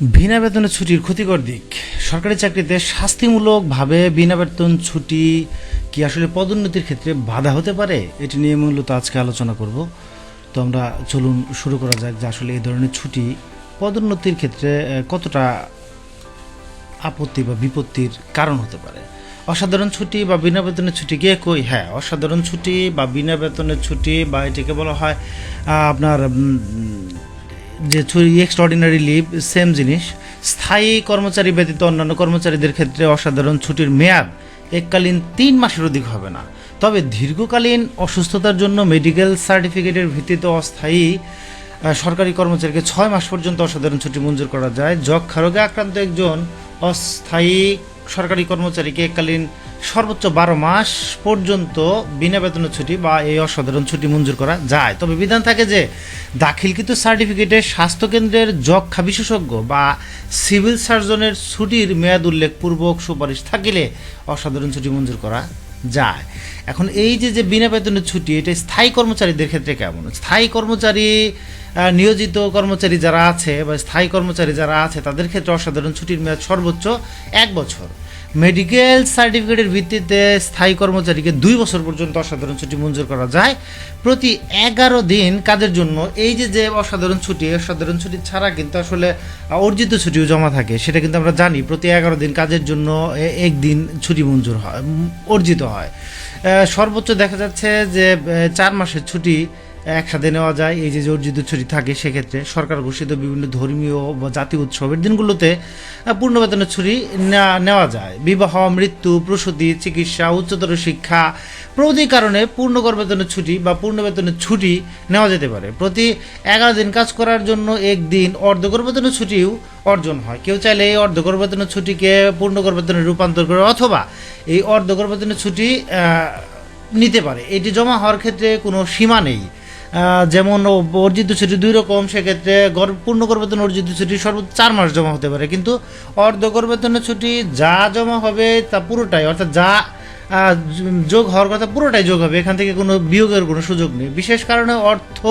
বিনা বেতনের ছুটির ক্ষতিকর দিক। সরকারি চাকরিতে শাস্তিমূলকভাবে বিনা বেতন ছুটি কি আসলে পদোন্নতির ক্ষেত্রে বাধা হতে পারে? এটি নিয়ে মূলত আজকে আলোচনা করব। তো আমরা চলুন শুরু করা যাক যে আসলে এই ধরনের ছুটি পদোন্নতির ক্ষেত্রে কতটা আপত্তি বা বিপত্তির কারণ হতে পারে? অসাধারণ ছুটি বা বিনা বেতনের ছুটি কে কই? হ্যাঁ অসাধারণ ছুটি বা বিনা বেতনের ছুটি বা এটাকে বলা হয় আপনার যে এক্সট্রাঅর্ডিনারি লিভ সেম জিনিস। স্থায়ী কর্মচারী ব্যতীত অন্যান্য কর্মচারীদের ক্ষেত্রে অসাধারণ ছুটির মেয়াদ এককালীন তিন মাসের অধিক হবে না। তবে দীর্ঘকালীন অসুস্থতার জন্য মেডিকেল সার্টিফিকেটের ভিত্তিতে অস্থায়ী সরকারি কর্মচারীকে ছয় মাস পর্যন্ত অসাধারণ ছুটি মঞ্জুর করা যায়। যক্ষা রোগে আক্রান্ত একজন অস্থায়ী সরকারি কর্মচারীকে এককালীন সর্বোচ্চ বারো মাস পর্যন্ত বিনা বেতনের ছুটি বা এই অসাধারণ ছুটি মঞ্জুর করা যায়। তবে বিধান থাকে যে, দাখিলকৃত সার্টিফিকেটে স্বাস্থ্যকেন্দ্রের যক্ষা বিশেষজ্ঞ বা সিভিল সার্জনের ছুটির মেয়াদ উল্লেখপূর্বক সুপারিশ থাকিলে অসাধারণ ছুটি মঞ্জুর করা যায়। এখন এই যে যে বিনা বেতনের ছুটি, এটা স্থায়ী কর্মচারীদের ক্ষেত্রে কেমন? স্থায়ী কর্মচারী নিয়োজিত কর্মচারী যারা আছে বা স্থায়ী কর্মচারী যারা আছে, তাদের ক্ষেত্রে অসাধারণ ছুটির মেয়াদ সর্বোচ্চ এক বছর। মেডিকেল সার্টিফিকেটের ভিত্তিতে স্থায়ী কর্মচারীকে দুই বছর পর্যন্ত অসাধারণ ছুটি মঞ্জুর করা যায়। প্রতি এগারো দিন কাজের জন্য এই যে যে অসাধারণ ছুটি অসাধারণ ছুটি ছাড়া কিন্তু আসলে অর্জিত ছুটিও জমা থাকে, সেটা কিন্তু আমরা জানি। প্রতি এগারো দিন কাজের জন্য একদিন ছুটি মঞ্জুর হয় অর্জিত হয়। সর্বোচ্চ দেখা যাচ্ছে যে চার মাসের ছুটি একসাথে নেওয়া যায়। এই যে অর্জিত ছুটি থাকে, সেক্ষেত্রে সরকার ঘোষিত বিভিন্ন ধর্মীয় বা জাতীয় উৎসবের দিনগুলোতে পূর্ণ বেতনের ছুটি নেওয়া- যায়। বিবাহ, মৃত্যু, প্রসূতি, চিকিৎসা, উচ্চতর শিক্ষা প্রভৃতি কারণে পূর্ণকর বেতনের ছুটি বা পূর্ণ বেতনের ছুটি নেওয়া যেতে পারে। প্রতি এগারো দিন কাজ করার জন্য একদিন অর্ধকর বেতনের ছুটিও অর্জন হয়। কেউ চাইলে এই অর্ধকর বেতনের ছুটিকে পূর্ণকর বেতনে রূপান্তর করে অথবা এই অর্ধকর বেতনের ছুটি নিতে পারে। এটি জমা হওয়ার ক্ষেত্রে কোনো সীমা নেই। যেমন অর্জিত ছুটি দুই রকম, সেক্ষেত্রে গর- পূর্ণকর বেতন অর্জিত ছুটি সর্বোচ্চ চার মাস জমা হতে পারে। কিন্তু অর্ধ বেতনের ছুটি যা জমা হবে তা পুরোটাই, অর্থাৎ যা যোগ হওয়ার কথা পুরোটাই যোগ হবে। এখান থেকে কোনো বিয়োগের কোনো সুযোগ নেই। বিশেষ কারণে অর্থ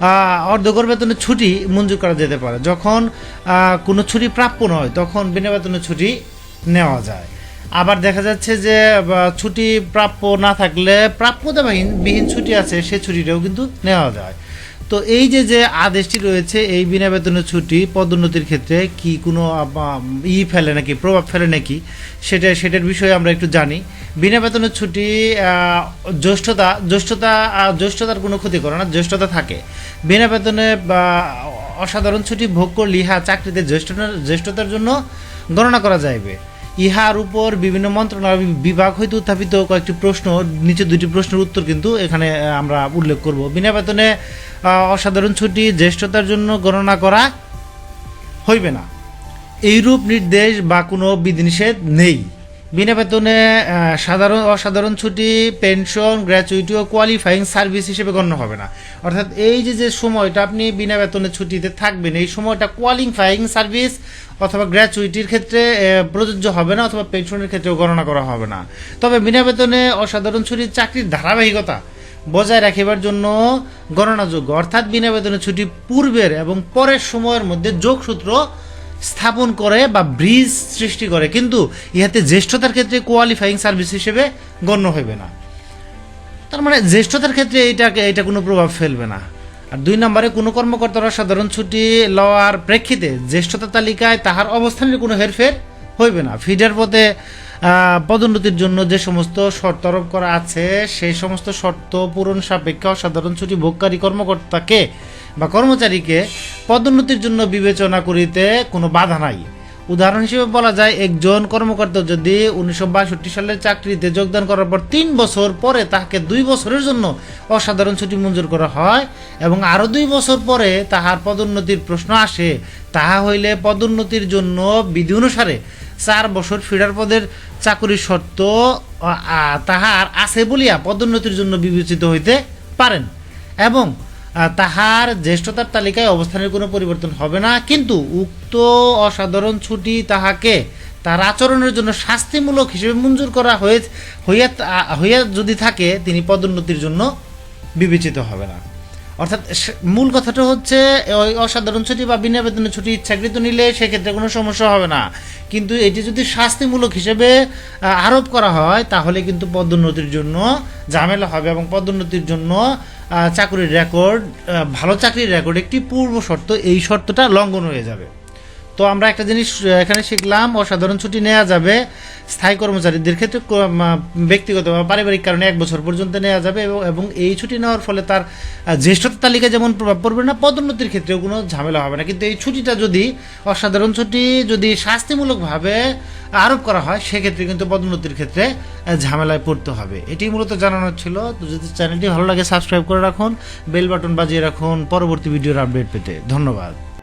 আহ, অর্ধকর বেতনের ছুটি মঞ্জুর করা যেতে পারে। যখন কোনো ছুটি প্রাপ্য নয় তখন বিনা বেতনের ছুটি নেওয়া যায়। আবার দেখা যাচ্ছে যে ছুটি প্রাপ্য না থাকলে প্রাপ্যতাবিহীন বিহীন ছুটি আছে সে ছুটিটাও কিন্তু নেওয়া যায়। তো এই যে যে আদেশটি রয়েছে, এই বিনা বেতনের ছুটি, পদোন্নতির ক্ষেত্রে কি কোনো ই ফেলে নাকি, প্রভাব ফেলে নাকি, সেটা, সেটার বিষয়ে আমরা একটু জানি। বিনা বেতনের ছুটি জ্যেষ্ঠতা জ্যেষ্ঠতা জ্যেষ্ঠতার কোনো ক্ষতি করে না, জ্যেষ্ঠতা থাকে। বিনা বেতনে অসাধারণ ছুটি ভোগ করলে ইহা চাকরিতে জ্যেষ্ঠতার জ্যেষ্ঠতার জন্য গণনা করা যাইবে। ইহার উপর বিভিন্ন মন্ত্রণালয় বিভাগ হইতে উত্থাপিত কয়েকটি প্রশ্ন, নিচে দুটি প্রশ্নের উত্তর কিন্তু এখানে আমরা উল্লেখ করব। বিনা বেতনে অসাধারণ ছুটি, জ্যেষ্ঠতার জন্য গণনা করা হইবে না। এইরূপ নির্দেশ বা কোনো বিধিনিষেধ নেই। বিনা বেতনে সাধারণ, অসাধারণ ছুটি পেনশন গ্র্যাচুইটি ও কোয়ালিফাইং সার্ভিস হিসেবে গণ্য হবে না। অর্থাৎ এই যে যে সময়টা আপনি বিনা বেতনে ছুটিতে থাকবেন, এই সময়টা কোয়ালিফাইং সার্ভিস অথবা গ্র্যাচুইটির ক্ষেত্রে প্রযোজ্য হবে না অথবা পেনশনের ক্ষেত্রেও গণনা করা হবে না। তবে বিনা বেতনে অসাধারণ ছুটির চাকরির ধারাবাহিকতা বজায় রাখিবার জন্য গণনাযোগ্য। অর্থাৎ বিনা বেতনের ছুটি পূর্বের এবং পরের সময়ের মধ্যে যোগসূত্র স্থাপন করে বা ব্রিজ সৃষ্টি করে, কিন্তু ইহাতে জ্যেষ্ঠতার ক্ষেত্রে কোয়ালিফাইং সার্ভিস হিসেবে গণ্য হইবে না। তার মানে জ্যেষ্ঠতার ক্ষেত্রে এইটাকে এটা কোনো প্রভাব ফেলবে না। আর দুই নম্বরে, কোনো কর্মকর্তারা সাধারণ ছুটি লওয়ার প্রেক্ষিতে জ্যেষ্ঠতা তালিকায় তাহার অবস্থানের কোনো হেরফের হইবে না। ফিডার পথে পদোন্নতির জন্য যে সমস্ত শর্ত আরোপ করা আছে, সেই সমস্ত শর্ত পূরণ সাপেক্ষে অসাধারণ ছুটি ভোগকারী কর্মকর্তাকে বা কর্মচারীকে পদোন্নতির জন্য বিবেচনা করিতে কোনো বাধা নাই। উদাহরণ হিসেবে বলা যায়, একজন কর্মকর্তা যদি উনিশশো বাষট্টি সালের চাকরিতে যোগদান করার পর তিন বছর পরে তাহাকে দুই বছরের জন্য অসাধারণ ছুটি মঞ্জুর করা হয় এবং আরও দুই বছর পরে তাহার পদোন্নতির প্রশ্ন আসে, তাহা হইলে পদোন্নতির জন্য বিধি অনুসারে চার বছর ফিডার পদের চাকরির শর্ত তাহার আছে বলিয়া পদোন্নতির জন্য বিবেচিত হইতে পারেন। এবং তাহার জ্যেষ্ঠতার তালিকায় অবস্থানের কোনো পরিবর্তন হবে না, কিন্তু উক্ত অসাধারণ ছুটি তাহাকে তার আচরণের জন্য শাস্তিমূলক হিসেবে মঞ্জুর করা হয়ে হইয়া হইয়া যদি থাকে, তিনি পদোন্নতির জন্য বিবেচিত হবে না। অর্থাৎ মূল কথাটা হচ্ছে, ওই অসাধারণ ছুটি বা বিনা বেতনের ছুটি ইচ্ছাকৃত নিলে সেক্ষেত্রে কোনো সমস্যা হবে না। কিন্তু এটি যদি শাস্তিমূলক হিসেবে আরোপ করা হয়, তাহলে কিন্তু পদোন্নতির জন্য ঝামেলা হবে এবং পদোন্নতির জন্য চাকরির রেকর্ড ভালো চাকরির রেকর্ড একটি পূর্ব শর্ত। এই শর্তটা লঙ্ঘন হয়ে যাবে। তো আমরা একটা জিনিস এখানে শিখলাম অসাধারণ ছুটি নেওয়া যাবে। স্থায়ী কর্মচারীদের ক্ষেত্রে ব্যক্তিগত বা পারিবারিক কারণে এক বছর পর্যন্ত নেওয়া যাবে এবং- এই ছুটি নেওয়ার ফলে তার আহ, জ্যেষ্ঠতার তালিকায় যেমন প্রভাব পড়বে না পদোন্নতির ক্ষেত্রেও কোনো ঝামেলা হবে না। কিন্তু এই ছুটিটা যদি অসাধারণ ছুটি যদি শাস্তিমূলকভাবে আরোপ করা হয় সেক্ষেত্রে কিন্তু পদোন্নতির ক্ষেত্রে ঝামেলায় পড়তে হবে। এটি মূলত জানানোর ছিল। তো যদি চ্যানেলটি ভালো লাগে সাবস্ক্রাইব করে রাখুন বেল বাটন বাজিয়ে রাখুন। পরবর্তী ভিডিওর আপডেট পেতে ধন্যবাদ।